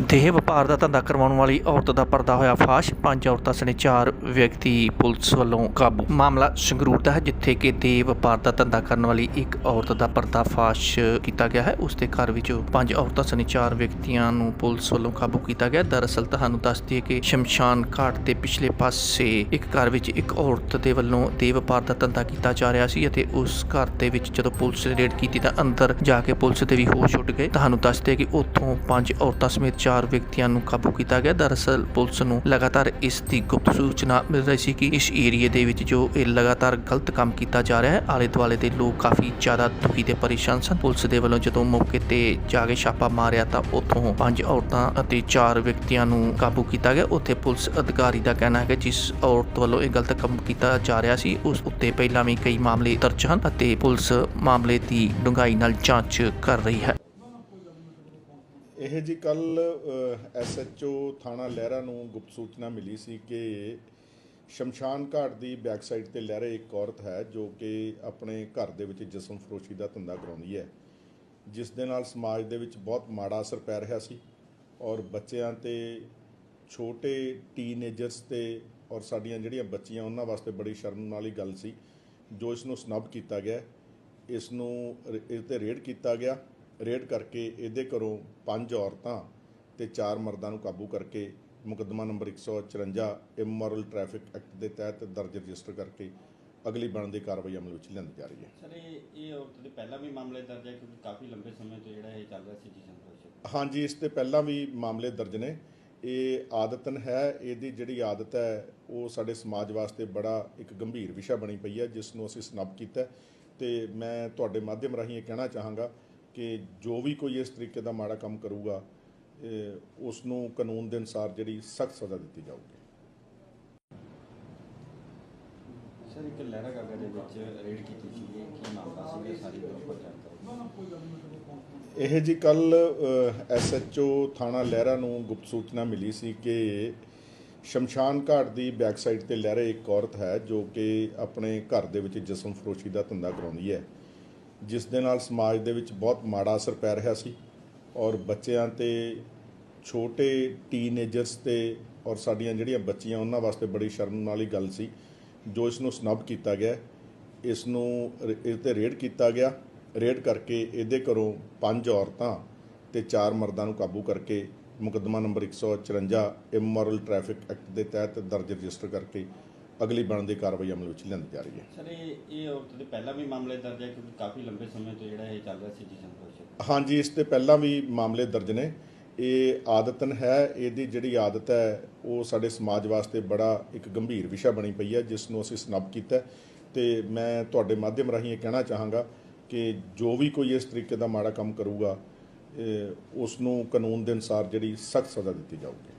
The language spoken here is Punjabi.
ਦੇਹ ਵਪਾਰ ਦਾ ਧੰਦਾ ਕਰਵਾਉਣ ਵਾਲੀ ਔਰਤ ਦਾ ਪਰਦਾ ਹੋਇਆ ਫਾਸ਼। ਪੰਜ ਔਰਤਾਂ ਸਣੇ ਚਾਰ ਵਿਅਕਤੀ ਪੁਲਿਸ ਵੱਲੋਂ ਕਾਬੂ। ਮਾਮਲਾ ਸੰਗਰੂਰ ਦਾ ਹੈ, ਜਿੱਥੇ ਕਿ ਦੇਹ ਵਪਾਰ ਦਾ ਧੰਦਾ ਕਰਨ ਵਾਲੀ ਇੱਕ ਔਰਤ ਦਾ ਪਰਦਾ ਫਾਸ਼ ਕੀਤਾ ਗਿਆ ਹੈ। ਉਸ ਦੇ ਘਰ ਵਿੱਚੋਂ ਪੰਜ ਔਰਤਾਂ ਸਣੇ ਚਾਰ ਵਿਅਕਤੀਆਂ ਨੂੰ ਪੁਲਿਸ ਵੱਲੋਂ ਕਾਬੂ ਕੀਤਾ ਗਿਆ। ਦਰਅਸਲ ਤੁਹਾਨੂੰ ਦੱਸ ਦਈਏ ਕਿ ਸ਼ਮਸ਼ਾਨ ਘਾਟ ਦੇ ਪਿਛਲੇ ਪਾਸੇ ਇੱਕ ਘਰ ਵਿੱਚ ਇੱਕ ਔਰਤ ਦੇ ਵੱਲੋਂ ਦੇਹ ਵਪਾਰ ਦਾ ਧੰਦਾ ਕੀਤਾ ਜਾ ਰਿਹਾ ਸੀ ਅਤੇ ਉਸ ਘਰ ਦੇ ਵਿੱਚ ਜਦੋਂ ਪੁਲਿਸ ਨੇ ਰੇਡ ਕੀਤੀ ਤਾਂ ਅੰਦਰ ਜਾ ਕੇ ਪੁਲਿਸ ਦੇ ਵੀ ਹੋਸ਼ ਉੱਡ ਗਏ। ਤੁਹਾਨੂੰ ਦੱਸਦੇ ਕਿ ਉੱਥੋਂ ਪੰਜ ਔਰਤਾਂ ਸਮੇਤ ਚਾਰ ਵਿਅਕਤੀਆਂ ਨੂੰ ਕਾਬੂ ਕੀਤਾ ਗਿਆ। ਦਰਅਸਲ, ਪੁਲਿਸ ਨੂੰ ਲਗਾਤਾਰ ਇਸ ਦੀ ਗੁਪਤ ਸੂਚਨਾ ਮਿਲ ਰਹੀ ਸੀ ਕਿ ਇਸ ਏਰੀਏ ਦੇ ਵਿੱਚ ਜੋ ਇਹ ਲਗਾਤਾਰ ਗਲਤ ਕੰਮ ਕੀਤਾ ਜਾ ਰਿਹਾ ਹੈ ਆਲੇ ਦੁਆਲੇ ਦੇ ਲੋਕ ਕਾਫੀ ਜ਼ਿਆਦਾ ਦੁਖੀ ਤੇ ਪਰੇਸ਼ਾਨ ਸਨ। ਪੁਲਿਸ ਦੇ ਵੱਲੋਂ ਜਦੋਂ ਮੌਕੇ ਤੇ ਜਾ ਕੇ ਛਾਪਾ ਮਾਰਿਆ ਤਾਂ ਉੱਥੋਂ ਪੰਜ ਔਰਤਾਂ ਅਤੇ ਚਾਰ ਵਿਅਕਤੀਆਂ ਨੂੰ ਕਾਬੂ ਕੀਤਾ ਗਿਆ। ਉੱਥੇ ਪੁਲਿਸ ਅਧਿਕਾਰੀ ਦਾ ਕਹਿਣਾ ਹੈ ਕਿ ਜਿਸ ਔਰਤ ਵੱਲੋਂ ਇਹ ਗਲਤ ਕੰਮ ਕੀਤਾ ਜਾ ਰਿਹਾ ਸੀ, ਉਸ ਉੱਤੇ ਪਹਿਲਾਂ ਵੀ ਕਈ ਮਾਮਲੇ ਦਰਜ ਹਨ ਅਤੇ ਪੁਲਿਸ ਮਾਮਲੇ ਦੀ ਡੂੰਘਾਈ ਨਾਲ ਜਾਂਚ ਕਰ ਰਹੀ ਹੈ। ਇਹ ਜੀ ਕੱਲ ਐਸਐਚਓ ਥਾਣਾ ਲਹਿਰਾ ਨੂੰ ਗੁਪਤ ਸੂਚਨਾ ਮਿਲੀ ਸੀ ਕਿ ਸ਼ਮਸ਼ਾਨ ਘਾਟ ਦੀ ਬੈਕ ਸਾਈਡ ਤੇ ਲਹਿਰੇ ਇੱਕ ਔਰਤ ਹੈ ਜੋ ਕਿ ਆਪਣੇ ਘਰ ਦੇ ਵਿੱਚ ਜਿਸਮ ਫਰੋਸ਼ੀ ਦਾ ਧੰਦਾ ਕਰਾਉਂਦੀ ਹੈ। ਜਿਸ ਦੇ ਨਾਲ ਸਮਾਜ ਦੇ ਵਿੱਚ ਬਹੁਤ ਮਾੜਾ ਅਸਰ ਪੈ ਰਿਹਾ ਸੀ ਔਰ ਬੱਚਿਆਂ ਤੇ, ਛੋਟੇ ਟੀਨੇਜਰਸ ਤੇ ਔਰ ਸਾਡੀਆਂ ਜਿਹੜੀਆਂ ਬੱਚੀਆਂ, ਉਹਨਾਂ ਵਾਸਤੇ ਬੜੀ ਸ਼ਰਮ ਵਾਲੀ ਗੱਲ ਸੀ, ਜੋ ਇਸ ਨੂੰ ਸਨਬ ਕੀਤਾ ਗਿਆ। ਇਸ ਨੂੰ ਇਸ ਤੇ ਰੇਡ ਕੀਤਾ ਗਿਆ। ਰੇਡ ਕਰਕੇ ਇਹਦੇ ਘਰੋਂ ਪੰਜ ਔਰਤਾਂ ਤੇ ਚਾਰ ਮਰਦਾਂ ਨੂੰ ਕਾਬੂ ਕਰਕੇ ਮੁਕੱਦਮਾ ਨੰਬਰ 154 ਇਮੋਰਲ ਟ੍ਰੈਫਿਕ ਐਕਟ ਦੇ ਤਹਿਤ ਦਰਜ ਰਜਿਸਟਰ ਕਰਕੇ ਅਗਲੀ ਬਣਦੀ ਕਾਰਵਾਈ ਅਮਲ ਵਿੱਚ ਲਿਆਂਦੀ ਜਾ ਰਹੀ ਹੈ। ਸਰ ਇਹ ਇਹ ਔਰਤ ਦੇ ਪਹਿਲਾਂ ਵੀ ਮਾਮਲੇ ਦਰਜ ਹੈ ਕਿਉਂਕਿ ਕਾਫੀ ਲੰਬੇ ਸਮੇਂ ਤੋਂ ਜਿਹੜਾ ਇਹ ਚੱਲ ਰਿਹਾ ਸੀ ਜਿਸਮ ਫਰੋਸ਼ੀ ਹਾਂਜੀ ਇਸ ਤੇ ਪਹਿਲਾਂ ਵੀ ਮਾਮਲੇ ਦਰਜ ਨੇ। ਇਹ ਆਦਤਨ ਹੈ ਇਹਦੀ ਜਿਹੜੀ ਆਦਤ ਹੈ ਉਹ ਸਾਡੇ ਸਮਾਜ ਵਾਸਤੇ ਬੜਾ ਇੱਕ ਗੰਭੀਰ ਵਿਸ਼ਾ ਬਣੀ ਪਈ ਹੈ ਜਿਸ ਨੂੰ ਅਸੀਂ ਸਨੱਪ ਕੀਤਾ ਤੇ ਮੈਂ ਤੁਹਾਡੇ ਮਾਧਿਅਮ ਰਾਹੀਂ ਇਹ ਕਹਿਣਾ ਚਾਹਾਂਗਾ ਕਿ ਜੋ ਵੀ ਕੋਈ ਇਸ ਤਰੀਕੇ ਦਾ ਮਾੜਾ ਕੰਮ ਕਰੂਗਾ ਉਸ ਨੂੰ ਕਾਨੂੰਨ ਦੇ ਅਨੁਸਾਰ ਜਿਹੜੀ ਸਖਤ ਸਜ਼ਾ ਦਿੱਤੀ ਜਾਊਗੀ। ਸਰ ਇੱਕ ਲਹਿਰਾ ਗਾਗਾ ਦੇ ਵਿੱਚ ਰੇਡ ਕੀਤੀ ਸੀ ਕੀ ਮਾਮਲਾ ਸੀ? ਸਾਰੀ ਗੱਲ ਉੱਪਰ ਜਾਣਕਾਰੀ ਇਹ ਜੀ ਕੱਲ ਐਸਐਚਓ ਥਾਣਾ ਲਹਿਰਾ ਨੂੰ ਗੁਪਤ ਸੂਚਨਾ ਮਿਲੀ ਸੀ ਕਿ ਸ਼ਮਸ਼ਾਨ ਘਾਟ ਦੀ ਬੈਕ ਸਾਈਡ ਤੇ ਲਹਿਰੇ ਇੱਕ ਔਰਤ ਹੈ ਜੋ ਕਿ ਆਪਣੇ ਘਰ ਦੇ ਵਿੱਚ ਜਿਸਮ ਫਰੋਸ਼ੀ ਦਾ ਧੰਦਾ ਕਰਾਉਂਦੀ ਹੈ। ਜਿਸ ਦੇ ਨਾਲ ਸਮਾਜ ਦੇ ਵਿੱਚ ਬਹੁਤ ਮਾੜਾ ਅਸਰ ਪੈ ਰਿਹਾ ਸੀ ਔਰ ਬੱਚਿਆਂ ਤੇ, ਛੋਟੇ ਟੀਨੇਜਰਸ ਤੇ ਔਰ ਸਾਡੀਆਂ ਜਿਹੜੀਆਂ ਬੱਚੀਆਂ, ਉਹਨਾਂ ਵਾਸਤੇ ਬੜੀ ਸ਼ਰਮ ਵਾਲੀ ਗੱਲ ਸੀ, ਜੋ ਇਸ ਨੂੰ ਸਨਬ ਕੀਤਾ ਗਿਆ। ਇਸ ਨੂੰ ਇਸ ਤੇ ਰੇਡ ਕੀਤਾ ਗਿਆ। ਰੇਡ ਕਰਕੇ ਇਹਦੇ ਘਰੋਂ ਪੰਜ ਔਰਤਾਂ ਤੇ ਚਾਰ ਮਰਦਾਂ ਨੂੰ ਕਾਬੂ ਕਰਕੇ ਮੁਕੱਦਮਾ ਨੰਬਰ 154 ਇਮੋਰਲ ਟ੍ਰੈਫਿਕ ਐਕਟ ਦੇ ਤਹਿਤ ਦਰਜ ਰਜਿਸਟਰ ਕਰਕੇ ਅਗਲੀ ਬਣਦੀ ਕਾਰਵਾਈ ਅਮਲ ਵਿੱਚ ਲਿਆਂਦੀ ਜਾ ਰਹੀ ਹੈ। ਸਰ ਇਹ ਇਹ ਔਰਤ ਦੇ ਪਹਿਲਾਂ ਵੀ ਮਾਮਲੇ ਦਰਜ ਹੈ ਕਿਉਂਕਿ ਕਾਫੀ ਲੰਬੇ ਸਮੇਂ ਤੋਂ ਜਿਹੜਾ ਇਹ ਚੱਲ ਰਿਹਾ ਸੀ ਜਿਸਮ ਫਰੋਸ਼ੀ ਹਾਂਜੀ ਇਸ ਤੇ ਪਹਿਲਾਂ ਵੀ ਮਾਮਲੇ ਦਰਜ ਨੇ। ਇਹ ਆਦਤਨ ਹੈ ਇਹਦੀ ਜਿਹੜੀ ਆਦਤ ਹੈ ਉਹ ਸਾਡੇ ਸਮਾਜ ਵਾਸਤੇ ਬੜਾ ਇੱਕ ਗੰਭੀਰ ਵਿਸ਼ਾ ਬਣੀ ਪਈ ਹੈ ਜਿਸ ਨੂੰ ਅਸੀਂ ਸਨਬ ਕੀਤਾ ਤੇ ਮੈਂ ਤੁਹਾਡੇ ਮਾਧਿਅਮ ਰਾਹੀਂ ਇਹ ਕਹਿਣਾ ਚਾਹਾਂਗਾ ਕਿ ਜੋ ਵੀ ਕੋਈ ਇਸ ਤਰੀਕੇ ਦਾ ਮਾੜਾ ਕੰਮ ਕਰੂਗਾ ਉਸ ਨੂੰ ਕਾਨੂੰਨ ਦੇ ਅਨੁਸਾਰ ਜਿਹੜੀ ਸਖਤ ਸਜ਼ਾ ਦਿੱਤੀ ਜਾਊਗੀ।